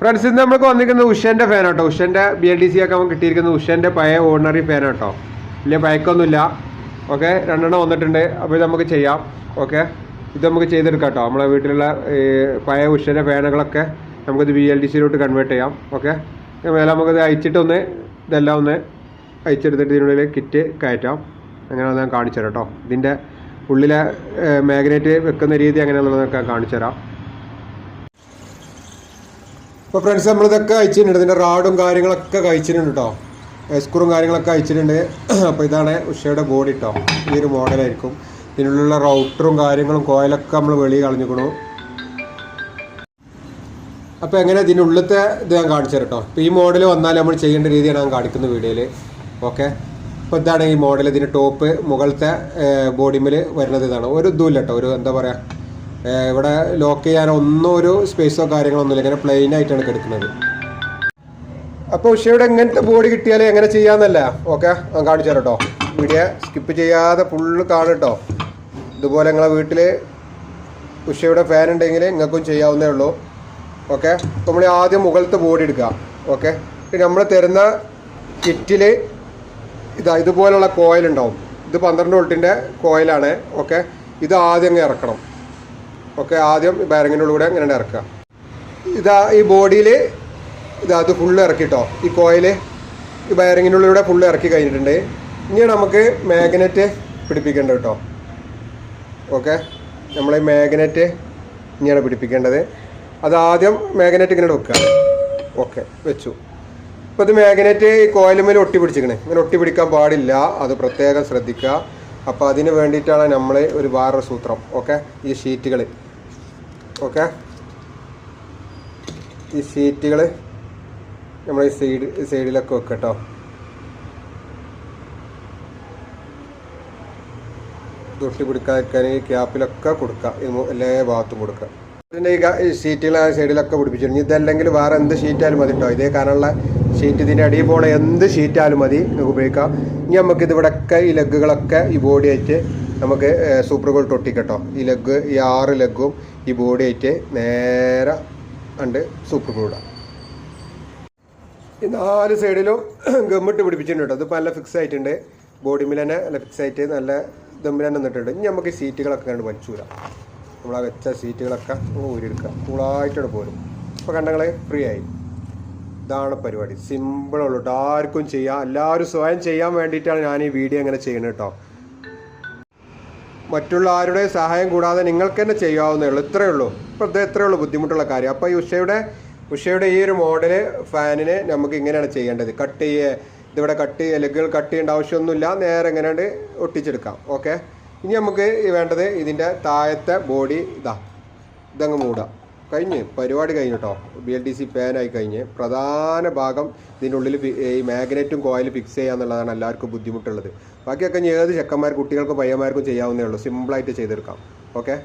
Friends ഇന്ന് നമുക്ക് വന്നിരിക്കുന്നത് ഉഷന്റെ ഫാൻ കേട്ടോ ഉഷന്റെ ബി എൽ ഡി സി ഒക്കെ നമുക്ക് കിട്ടിയിരിക്കുന്നത് ഉഷന്റെ പഴയ ഓർഡിനറി ഫാൻ കേട്ടോ വലിയ പഴക്കൊന്നുമില്ല ഓക്കെ രണ്ടെണ്ണം വന്നിട്ടുണ്ട്. അപ്പോൾ ഇത് നമുക്ക് ചെയ്യാം. ഓക്കെ ഇത് നമുക്ക് ചെയ്തെടുക്കാം കേട്ടോ നമ്മളെ വീട്ടിലുള്ള പഴയ ഉഷന്റെ ഫാനുകളൊക്കെ നമുക്കിത് ബി എൽ ഡി സിയിലോട്ട് കൺവേർട്ട് ചെയ്യാം. ഓക്കെ മേലെ നമുക്കിത് അയച്ചിട്ടൊന്ന് ഇതെല്ലാം ഒന്ന് അയച്ചെടുത്തിട്ട് ഇതിനുള്ളിൽ കിറ്റ് കയറ്റാം. അങ്ങനെ ഞാൻ കാണിച്ചു തരാം കേട്ടോ ഇതിന്റെ ഉള്ളിലെ മാഗ്നറ്റ് വെക്കുന്ന രീതി അങ്ങനെയുള്ളതൊക്കെ കാണിച്ചു തരാം ഇപ്പോൾ ഫ്രണ്ട്സ് നമ്മളിതൊക്കെ അയച്ചിട്ടുണ്ട് ഇതിന്റെ റാഡും കാര്യങ്ങളൊക്കെ കഴിച്ചിട്ടുണ്ട് കേട്ടോ സ്ക്രൂവും കാര്യങ്ങളൊക്കെ അയച്ചിട്ടുണ്ട് അപ്പോൾ ഇതാണ് ഉഷയുടെ ബോഡി കേട്ടോ ഈ ഒരു മോഡലായിരിക്കും ഇതിനുള്ള റൗട്ടറും കാര്യങ്ങളും കോയിലൊക്കെ നമ്മൾ വെളി കളഞ്ഞിക്കണു അപ്പോൾ എങ്ങനെ ഇതിന്റെ ഉള്ളിലത്തെ ഇത് ഞാൻ കാണിച്ചു തരാം കേട്ടോ ഇപ്പോൾ ഈ മോഡൽ വന്നാൽ നമ്മൾ ചെയ്യേണ്ട രീതിയാണ് ഞാൻ കാണിക്കുന്ന വീഡിയോയിൽ ഓക്കെ അപ്പോൾ ഇതാണ് ഈ മോഡൽ ഇതിന്റെ ടോപ്പ് മുകളിലത്തെ ബോഡിമിൽ വരുന്നത് ഇതാണ്. ഒരു ഇതുമില്ല കേട്ടോ ഒരു എന്താ പറയുക ഇവിടെ ലോക്ക് ചെയ്യാൻ ഒന്നും ഒരു സ്പേസോ കാര്യങ്ങളൊന്നുമില്ല ഇങ്ങനെ പ്ലെയിൻ ആയിട്ടാണ് കിടക്കുന്നത്. അപ്പോൾ ഉഷയുടെ എങ്ങനത്തെ ബോഡി കിട്ടിയാലേ എങ്ങനെ ചെയ്യാന്നല്ല? ഓക്കെ ഞാൻ കാണിച്ചു തരാം കേട്ടോ വീഡിയോ സ്കിപ്പ് ചെയ്യാതെ ഫുള്ള് കാണും കേട്ടോ ഇതുപോലെ നിങ്ങളെ വീട്ടിൽ ഉഷയുടെ ഫാൻ ഉണ്ടെങ്കിൽ നിങ്ങൾക്കും ചെയ്യാവുന്നേ ഉള്ളൂ. ഓക്കെ നമ്മൾ ആദ്യം മുകളിലത്തെ ബോഡി എടുക്കുക. ഓക്കെ നമ്മൾ തരുന്ന കിറ്റിൽ ഇതാ ഇതുപോലുള്ള കോയിലുണ്ടാവും ഇത് പന്ത്രണ്ട് വോൾട്ടിന്റെ കോയിലാണ് ഓക്കെ ഇത് ആദ്യം ഇറക്കണം. ഓക്കെ ആദ്യം ബാരങ്ങിന്റെ കൂടെ ഇങ്ങനെ ഇറക്കുക. ഇതാ ഈ ബോഡിയിൽ ഇതാ അത് ഫുള്ള് ഇറക്കിട്ടോ. ഈ കോയിൽ ഈ ബയറിങ്ങിന്റെ ഫുള്ള് ഇറക്കി കഴിഞ്ഞിട്ടുണ്ട്. ഇനി നമുക്ക് മാഗ്നറ്റ് പിടിപ്പിക്കേണ്ടത് കേട്ടോ. ഓക്കെ നമ്മൾ ഈ മാഗ്നറ്റ് ഇനിയാണ് പിടിപ്പിക്കേണ്ടത്. അത് ആദ്യം മാഗ്നറ്റ് ഇങ്ങനെ വെക്കുക ഓക്കെ വെച്ചു. ഇപ്പോൾ ഇത് മാഗ്നറ്റ് ഈ കോയിലുമേൽ ഒട്ടി പിടിച്ചിരിക്കണേ. ഇങ്ങനെ ഒട്ടി പിടിക്കാൻ പാടില്ല. അത് പ്രത്യേകം ശ്രദ്ധിക്കുക. അപ്പോൾ അതിന് വേണ്ടിയിട്ടാണ് നമ്മൾ ഒരു വേറൊരു സൂത്രം. ഓക്കെ ഈ ഷീറ്റുകൾ ഓക്കെ. ഈ സീറ്റുകൾ നമ്മൾ ഈ സൈഡ് സൈഡിലൊക്കെ വെക്കുക കേട്ടോ. തൊട്ടി പിടിക്കാതിരിക്കാൻ ഈ ക്യാപ്പിലൊക്കെ കൊടുക്കാം. എല്ലാ ഭാഗത്തും കൊടുക്കുക ഇതിന്റെ ഈ സീറ്റുകൾ ആ സൈഡിലൊക്കെ പിടിപ്പിച്ചിരുന്നു. ഇതല്ലെങ്കിൽ വേറെ എന്ത് ഷീറ്റായാലും മതി കേട്ടോ. ഇതേ കാരണമുള്ള ഷീറ്റ് ഇതിന്റെ അടിയിൽ പോണ എന്ത് ഷീറ്റായാലും മതി. നിങ്ങൾക്ക് ഉപയോഗിക്കാം. ഇനി നമുക്ക് ഇത് ഇവിടെയൊക്കെ ഈ ലെഗുകളൊക്കെ ഈ ബോഡി ആയിട്ട് നമുക്ക് സൂപ്പർ ഗോൾ ഒട്ടിക്കട്ടോ ഈ ലെഗ് ഈ ആറ് ലെഗും ഈ ബോഡി ആയിട്ട് നേരെ ഉണ്ട് സൂപ്പർ ഗോൾഡാണ് ഈ നാല് സൈഡിലും ഗമ്മിട്ട് പിടിപ്പിച്ചിട്ടുണ്ട് കേട്ടോ. ഇതിപ്പോൾ നല്ല ഫിക്സ് ആയിട്ടുണ്ട്. ബോഡി മിൽ തന്നെ നല്ല ഫിക്സ് ആയിട്ട് നല്ല ദമ്മിൽ തന്നെ നിന്നിട്ടുണ്ട്. ഇനി നമുക്ക് സീറ്റുകളൊക്കെ കണ്ട് വലിച്ചൂല നമ്മൾ ആ വെച്ച സീറ്റുകളൊക്കെ ഊരിയെടുക്കുക. കൂളായിട്ടാണ് പോരും. അപ്പോൾ കണ്ടങ്ങളെ ഫ്രീ ആയി. ഇതാണ് പരിപാടി. സിമ്പിളുള്ളൂ ആർക്കും ചെയ്യാം. എല്ലാവരും സ്വയം ചെയ്യാൻ വേണ്ടിയിട്ടാണ് ഞാൻ ഈ വീഡിയോ അങ്ങനെ ചെയ്യുന്നത് കേട്ടോ. മറ്റുള്ള ആരുടെ സഹായം കൂടാതെ നിങ്ങൾക്ക് തന്നെ ചെയ്യാവുന്നേ ഉള്ളൂ. ഇത്രയേ ഉള്ളൂ. ഇപ്പോൾ ഇത് ഇത്രയേ ഉള്ളൂ ബുദ്ധിമുട്ടുള്ള കാര്യം. അപ്പോൾ ഈ ഉഷയുടെ ഉഷയുടെ ഈ ഒരു മോഡൽ ഫാനിന് നമുക്ക് ഇങ്ങനെയാണ് ചെയ്യേണ്ടത്. കട്ട് ചെയ്യുക ഇതിവിടെ കട്ട് ചെയ്യുക ലെഗുകൾ കട്ട് ചെയ്യേണ്ട ആവശ്യമൊന്നുമില്ല. നേരെ എങ്ങനെയാണ്ട് ഒട്ടിച്ചെടുക്കാം. ഓക്കെ? ഇനി നമുക്ക് വേണ്ടത് ഇതിന്റെ താഴത്തെ ബോഡി ഇതാ ഇതങ്ങ് മൂടാം. കഴിഞ്ഞ് പരിപാടി കഴിഞ്ഞു കേട്ടോ ബി എൽ ഡി സി പാനായി കഴിഞ്ഞ് പ്രധാന ഭാഗം ഇതിനുള്ളിൽ ഈ മാഗ്നറ്റും കോയിൽ ഫിക്സ് ചെയ്യുക എന്നുള്ളതാണ് എല്ലാവർക്കും ബുദ്ധിമുട്ടുള്ളത്. ബാക്കിയൊക്കെ ഇനി ഏത് ചെക്കന്മാർ കുട്ടികൾക്കും പയ്യന്മാർക്കും ചെയ്യാവുന്നേ ഉള്ളൂ. സിമ്പിളായിട്ട് ചെയ്തെടുക്കാം. ഓക്കെ